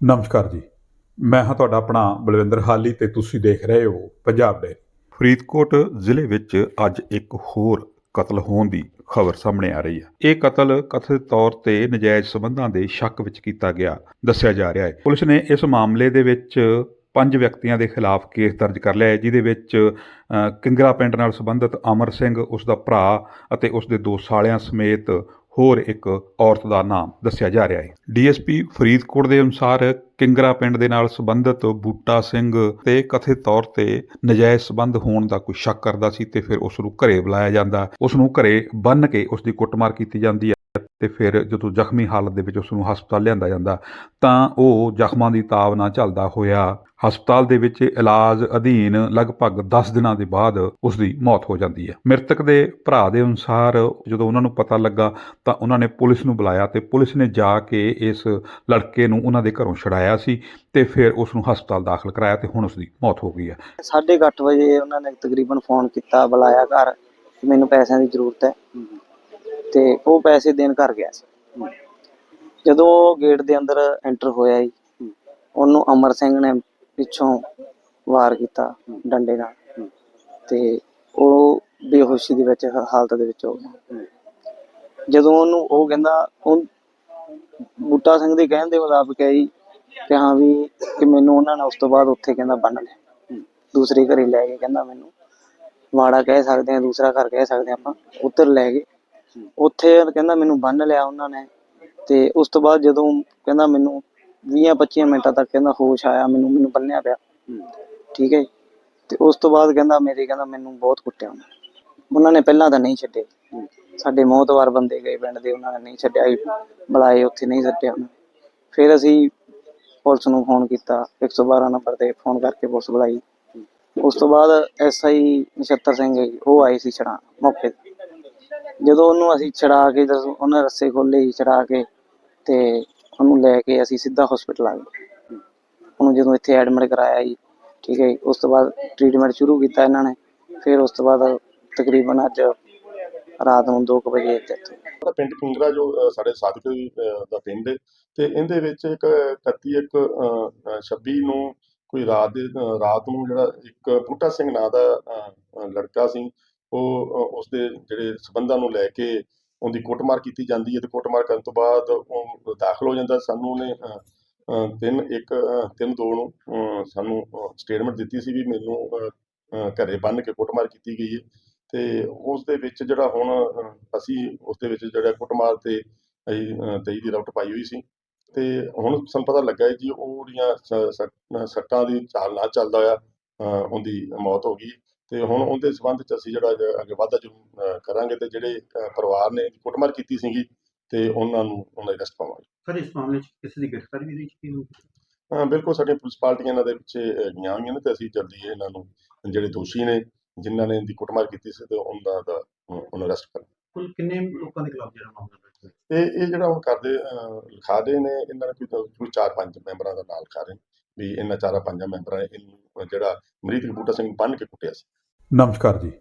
ਨਮਸਕਾਰ ਜੀ। ਮੈਂ ਹਾਂ ਤੁਹਾਡਾ ਆਪਣਾ ਬਲਵਿੰਦਰ ਹਾਲੀ ਤੇ ਤੁਸੀਂ ਦੇਖ ਰਹੇ ਹੋ ਪੰਜਾਬ ਡੇਰੀ ਫਰੀਦਕੋਟ ਜ਼ਿਲ੍ਹੇ ਵਿੱਚ ਅੱਜ ਇੱਕ ਹੋਰ ਕਤਲ ਹੋਣ ਦੀ ਖਬਰ ਸਾਹਮਣੇ ਆ ਰਹੀ ਹੈ। ਇਹ ਕਤਲ ਕਥਿਤ ਤੌਰ ਤੇ ਨਜਾਇਜ਼ ਸਬੰਧਾਂ ਦੇ ਸ਼ੱਕ ਵਿੱਚ ਕੀਤਾ ਗਿਆ, ਦੱਸਿਆ ਜਾ ਰਿਹਾ ਹੈ। ਪੁਲਿਸ ਨੇ ਇਸ ਮਾਮਲੇ ਦੇ ਵਿੱਚ ਪੰਜ ਵਿਅਕਤੀਆਂ ਦੇ ਖਿਲਾਫ ਕੇਸ ਦਰਜ ਕਰ ਲਿਆ ਹੈ ਜਿਦੇ ਵਿੱਚ ਕਿੰਗਰਾ ਪਿੰਡ ਨਾਲ ਸੰਬੰਧਿਤ ਅਮਰ ਸਿੰਘ ਉਸ ਦਾ ਭਰਾ ਅਤੇ ਉਸ ਦੇ ਦੋ ਸਾਲਿਆਂ ਸਮੇਤ ਹੋਰ ਇੱਕ ਔਰਤ ਦਾ ਨਾਮ ਦੱਸਿਆ ਜਾ ਰਿਹਾ ਹੈ। ਡੀਐਸਪੀ ਫਰੀਦਕੋਟ ਦੇ ਅਨੁਸਾਰ ਕਿੰਗਰਾ ਪਿੰਡ ਦੇ ਨਾਲ ਸੰਬੰਧਿਤ ਬੂਟਾ ਸਿੰਘ ਤੇ ਕਥਿਤ ਤੌਰ ਤੇ ਨਜਾਇਜ਼ ਸੰਬੰਧ ਹੋਣ ਦਾ ਕੋਈ ਸ਼ੱਕ ਕਰਦਾ ਸੀ ਤੇ ਫਿਰ ਉਸ ਨੂੰ ਘਰੇ ਬੁਲਾਇਆ ਜਾਂਦਾ। ਉਸ ਨੂੰ ਘਰੇ ਬੰਨ੍ਹ ਕੇ ਉਸ ਦੀ ਕੁੱਟਮਾਰ ਕੀਤੀ ਜਾਂਦੀ ਹੈ ਤੇ ਫਿਰ ਜਦੋਂ ਜ਼ਖਮੀ ਹਾਲਤ ਦੇ ਵਿੱਚ ਉਸ ਨੂੰ ਹਸਪਤਾਲ ਲਿਆਂਦਾ ਜਾਂਦਾ, ਤਾਂ ਉਹ ਜ਼ਖਮਾਂ ਦੀ ਤਾਬ ਨਾ ਝੱਲਦਾ ਹੋਇਆ। ਹਸਪਤਾਲ ਦੇ ਵਿੱਚ ਇਲਾਜ ਅਧੀਨ ਲਗਭਗ 10 ਦਿਨਾਂ ਦੇ ਬਾਅਦ ਉਸ ਦੀ ਮੌਤ ਹੋ ਜਾਂਦੀ ਹੈ। ਮ੍ਰਿਤਕ ਦੇ ਭਰਾ ਦੇ ਅਨੁਸਾਰ ਜਦੋਂ ਉਹਨਾਂ ਨੂੰ ਪਤਾ ਲੱਗਾ, ਤਾਂ ਉਹਨਾਂ ਨੇ ਪੁਲਿਸ ਨੂੰ ਬੁਲਾਇਆ ਤੇ ਪੁਲਿਸ ਨੇ ਜਾ ਕੇ ਇਸ ਲੜਕੇ ਨੂੰ ਉਹਨਾਂ ਦੇ ਘਰੋਂ ਛੁਡਾਇਆ ਸੀ ਤੇ ਫਿਰ ਉਸ ਨੂੰ ਹਸਪਤਾਲ ਦਾਖਲ ਕਰਾਇਆ ਤੇ ਹੁਣ ਉਸ ਦੀ ਮੌਤ ਹੋ ਗਈ ਹੈ। ਸਾਢੇ ਕੁ ਅੱਠ ਵਜੇ ਉਹਨਾਂ ਨੇ ਤਕਰੀਬਨ ਫੋਨ ਕੀਤਾ, ਬੁਲਾਇਆ ਘਰ ਮੈਨੂੰ ਪੈਸਿਆਂ ਦੀ ਜ਼ਰੂਰਤ ਹੈ। ਤੇ ਉਹ ਪੈਸੇ ਦੇਣ ਘਰ ਗਿਆ ਸੀ। ਜਦੋਂ ਉਹ ਗੇਟ ਦੇ ਅੰਦਰ ਐਂਟਰ ਹੋਇਆ ਜੀ, ਉਹਨੂੰ ਅਮਰ ਸਿੰਘ ਨੇ ਪਿੱਛੋਂ ਵਾਰ ਕੀਤਾ ਡੰਡੇ ਨਾਲ। ਤੇ ਉਹ ਬੇਹੋਸ਼ੀ ਦੇ ਵਿੱਚ ਹਾਲਤ ਦੇ ਵਿੱਚ ਹੋ ਗਿਆ। ਜਦੋਂ ਉਹਨੂੰ ਉਹ ਕਹਿੰਦਾ, ਉਹ ਬੂਟਾ ਸਿੰਘ ਦੇ ਕਹਿਣ ਦੇ ਮੁਤਾਬਕ ਹੈ ਜੀ ਕਿ ਹਾਂ ਵੀ ਕਿ ਮੈਨੂੰ ਉਹਨਾਂ ਨੇ ਉਸ ਤੋਂ ਬਾਅਦ ਉੱਥੇ ਕਹਿੰਦਾ ਬੰਨ ਲਿਆ। ਦੂਸਰੇ ਘਰੇ ਲੈ ਕੇ ਕਹਿੰਦਾ ਮੈਨੂੰ। ਮਾੜਾ ਕਹਿ ਸਕਦੇ ਆ ਦੂਸਰਾ ਘਰ ਕਹਿ ਸਕਦੇ ਆ ਆਪਾਂ, ਉੱਧਰ ਲੈ ਗਏ। ਉੱਥੇ ਕਹਿੰਦਾ ਮੈਨੂੰ ਬੰਨ ਲਿਆ ਉਹਨਾਂ ਨੇ ਤੇ ਉਸ ਤੋਂ ਬਾਅਦ ਜਦੋਂ ਕਹਿੰਦਾ ਮੈਨੂੰ 20 25 ਮਿੰਟਾਂ ਤੱਕ ਕਹਿੰਦਾ ਹੋਸ਼ ਆਇਆ ਮੈਨੂੰ ਮੈਨੂੰ ਬੰਨਿਆ ਪਿਆ ਠੀਕ ਹੈ। ਤੇ ਉਸ ਤੋਂ ਬਾਅਦ ਕਹਿੰਦਾ ਮੇਰੇ ਕਹਿੰਦਾ ਮੈਨੂੰ ਬਹੁਤ ਕੁੱਟਿਆ ਉਹਨਾਂ ਨੇ। ਉਹਨਾਂ ਨੇ ਪਹਿਲਾਂ ਤਾਂ ਨਹੀਂ ਛੱਡੇ ਸਾਡੇ ਮੋਹਤਵਾਰ ਬੰਦੇ ਗਏ ਪਿੰਡ ਦੇ ਉਹਨਾਂ ਨੇ ਨਹੀਂ ਛੱਡਿਆ। ਬੁਲਾਏ ਉੱਥੇ ਨਹੀਂ ਛੱਡਿਆ ਉਹਨਾਂ। ਫਿਰ ਅਸੀਂ ਪੁਲਿਸ ਨੂੰ ਫੋਨ ਕੀਤਾ 112 ਨੰਬਰ ਤੇ ਫੋਨ ਕਰਕੇ ਪੁਲਿਸ ਬੁਲਾਈ ਉਸ ਤੋਂ ਬਾਅਦ ਐਸਆਈ ਨਛੱਤਰ ਸਿੰਘ ਉਹ ਆਏ ਸੀ ਛੜਾ ਮੌਕੇ ਤੇ ਜਦੋਂ ਉਹਨੂੰ ਅਸੀਂ ਛੜਾ ਕੇ, ਜਦੋਂ ਉਹਨੇ ਰੱਸੇ ਖੋਲੇ ਜੀ ਛੜਾ ਕੇ ਤੇ ਉਹਨੂੰ ਲੈ ਕੇ ਅਸੀਂ ਸਿੱਧਾ ਹਸਪੀਟਲ ਆ ਗਏ। ਉਹਨੂੰ ਜਦੋਂ ਇੱਥੇ ਐਡਮਿਟ ਕਰਾਇਆ ਜੀ, ਠੀਕ ਹੈ ਉਸ ਤੋਂ ਬਾਅਦ ਟ੍ਰੀਟਮੈਂਟ ਸ਼ੁਰੂ ਕੀਤਾ ਇਹਨਾਂ ਨੇ। ਫਿਰ ਉਸ ਤੋਂ ਬਾਅਦ ਤਕਰੀਬਨ ਅੱਜ ਰਾਤ ਨੂੰ 2 ਵਜੇ ਡੈਥ ਹੋਈ ਪਿੰਡ ਪਿੰਗਰਾ ਜੋ ਸਾਡੇ ਸਾਥੀ ਦਾ ਪਿੰਡ ਤੇ ਇਹਦੇ ਵਿੱਚ ਇੱਕ 31 ਇੱਕ 26 ਨੂੰ ਕੋਈ ਰਾਤ ਦੇ ਰਾਤ ਨੂੰ ਜਿਹੜਾ ਇੱਕ ਬੂਟਾ ਸਿੰਘ ਨਾਂ ਦਾ ਲੜਕਾ ਸੀ ਉਹ ਅ, ਉਸਦੇ ਜਿਹੜੇ ਸਬੰਧਾਂ ਨੂੰ ਲੈ ਕੇ ਉਹਦੀ ਕੁੱਟਮਾਰ ਕੀਤੀ ਜਾਂਦੀ ਹੈ ਤੇ ਕੁੱਟਮਾਰ ਕਰਨ ਤੋਂ ਬਾਅਦ ਉਹ ਦਾਖਲ ਹੋ ਜਾਂਦਾ। ਸਾਨੂੰ ਉਹਨੇ ਤਿੰਨ ਇੱਕ ਤਿੰਨ ਦੋ ਨੂੰ ਸਾਨੂੰ ਸਟੇਟਮੈਂਟ ਦਿੱਤੀ ਸੀ ਵੀ ਮੈਨੂੰ ਘਰੇ ਬੰਨ੍ਹ ਕੇ ਕੁੱਟਮਾਰ ਕੀਤੀ ਗਈ ਹੈ। ਤੇ ਉਸ ਦੇ ਵਿੱਚ ਜਿਹੜਾ ਹੁਣ ਅਸੀਂ ਉਸ ਦੇ ਵਿੱਚ ਜਿਹੜਾ ਕੁੱਟਮਾਰ ਤੇ ਅਸੀਂ ਅ, 23 ਦੀ ਰਫਟ ਪਾਈ ਹੋਈ ਸੀ। ਤੇ ਹੁਣ ਸਾਨੂੰ ਪਤਾ ਲੱਗਾ ਜੀ ਉਹ ਜਿਹੜੀਆਂ ਸ- ਸੱਟਾਂ ਦੀ ਚਾਲ ਨਾਲ ਚੱਲਦਾ ਹੋਇਆ ਉਹਦੀ ਮੌਤ ਹੋ ਗਈ ਤੇ ਹੁਣ ਉਹਦੇ ਸੰਬੰਧ ਚ ਅਸੀਂ ਜਿਹੜਾ ਅੱਗੇ ਵਾਧਾ ਜ਼ਰੂਰ ਕਰਾਂਗੇ ਤੇ ਜਿਹੜੇ ਪਰਿਵਾਰ ਨੇ ਕੁੱਟਮਾਰ ਕੀਤੀ ਸੀਗੀ ਤੇ ਉਹਨਾਂ ਨੂੰ ਉਹਨਾਂ ਦੀ ਅਰੈਸਟ ਪਾਵਾਂਗੇ। ਸਰ ਇਸ ਮਾਮਲੇ 'ਚ ਕਿਸੇ ਦੀ ਗ੍ਰਿਫਤਾਰੀ ਵੀ ਨਹੀਂ ਕੀਤੀ ਹੋਈ ਬਿਲਕੁਲ ਸਾਡੀਆਂ ਪੁਲਿਸ ਪਾਰਟੀਆਂ ਇਹਨਾਂ ਦੇ ਪਿੱਛੇ ਗਈਆਂ ਹੋਈਆਂ ਨੇ ਤੇ ਅਸੀਂ ਜਲਦੀ ਇਹਨਾਂ ਨੂੰ ਜਿਹੜੇ ਦੋਸ਼ੀ ਨੇ ਜਿਨ੍ਹਾਂ ਨੇ ਇਹਦੀ ਕੁੱਟਮਾਰ ਕੀਤੀ ਸੀ ਤੇ ਉਹਨਾਂ ਦਾ ਉਹਨਾਂ ਨੂੰ ਅਰੈਸਟ ਕਰਾਂਗੇ। ਕੁੱਲ ਕਿੰਨੇ ਲੋਕਾਂ ਦੇ ਖਿਲਾਫ ਜਿਹੜਾ ਮਾਮਲਾ ਇਹ ਇਹ ਜਿਹੜਾ ਹੁਣ ਕਰਦੇ ਲਿਖਾ ਰਹੇ ਨੇ ਇਹਨਾਂ ਨੇ ਕੋਈ ਚਾਰ ਪੰਜ ਮੈਂਬਰਾਂ ਦਾ ਨਾਲ ਲਿਖਾ ਰਹੇ ਨੇ। ਵੀ ਇਹਨਾਂ ਚਾਰਾਂ ਪੰਜਾਂ ਮੈਂਬਰਾਂ ਨੇ ਇਹਨੂੰ ਜਿਹੜਾ ਮਰੀਤ ਬੂਟਾ ਸਿੰਘ ਬੰਨ ਕੇ ਕੁੱਟਿਆ ਸੀ। ਨਮਸਕਾਰ ਜੀ।